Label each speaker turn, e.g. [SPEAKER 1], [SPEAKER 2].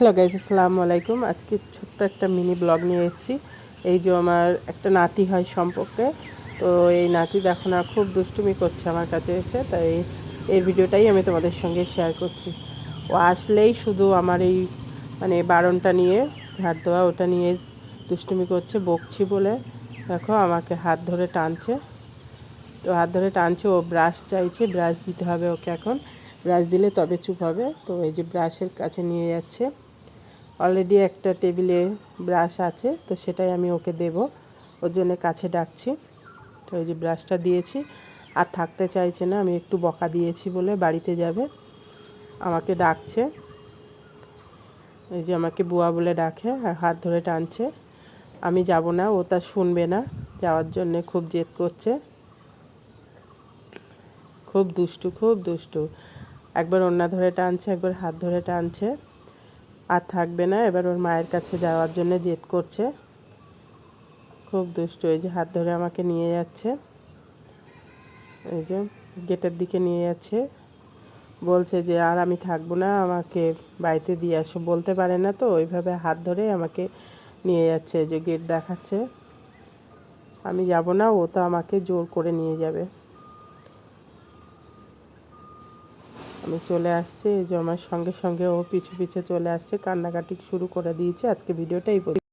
[SPEAKER 1] Hello guys আসসালামু আলাইকুম আজকে ছোট্ট একটা মিনি ব্লগ নিয়ে এসেছি। এই যে আমার একটা নাতি হয় সম্পর্কে। তো এই নাতি দেখো না, খুব দুষ্টুমি করছে আমার কাছে এসে। তাই এই ভিডিওটাই আমি তোমাদের সঙ্গে শেয়ার করছি। ও আসলেই শুধু আমার এই মানে বারণটা নিয়ে, ঝাড় দেওয়া, ওটা নিয়ে দুষ্টুমি করছে, বকছি বলে। দেখো, আমাকে হাত ধরে টানছে। তো হাত ধরে টানছে, ও ব্রাশ চাইছে ব্রাশ দিতে হবে ওকে এখন। ব্রাশ দিলে তবে চুপ হবে। তো এই যে ব্রাশের কাছে নিয়ে যাচ্ছে। অলরেডি একটা টেবিলে ব্রাশ আছে, তো সেটাই আমি ওকে দেব। ওর জন্য কাছে ডাকছি। তো ওই যে ব্রাশটা দিয়েছি। আর থাকতে চাইছে না, আমি একটু বকা দিয়েছি বলে বাড়িতে যাবে। আমাকে ডাকছে। এই যে আমাকে বুয়া বলে ডাকে হাত ধরে টানছে। আমি যাব না, ও তা শুনবে না। যাওয়ার জন্যে খুব জেদ করছে। খুব দুষ্টু খুব দুষ্টু। একবার ওন্না ধরে টানছে, একবার হাত ধরে টানছে। আর থাকবে না। এবার ওর মায়ের কাছে যাওয়ার জন্য জেদ করছে। খুব দুষ্ট, এই যে হাত ধরে আমাকে নিয়ে যাচ্ছে। এই যে গেটের দিকে নিয়ে যাচ্ছে। বলছে যে, আর আমি থাকব না, আমাকে বাড়িতে দিয়ে আসো। বলতে পারে না তো, ওইভাবে হাত ধরে আমাকে নিয়ে যাচ্ছে যে গেট দেখাচ্ছে। আমি যাব না, ও তো আমাকে জোর করে নিয়ে যাবে। আমি চলে আসছি, এই যে আমার সঙ্গে সঙ্গে ও পিছু পিছু চলে আসছে, কান্নাকাটি শুরু করে দিয়েছে। আজকে ভিডিওটা এই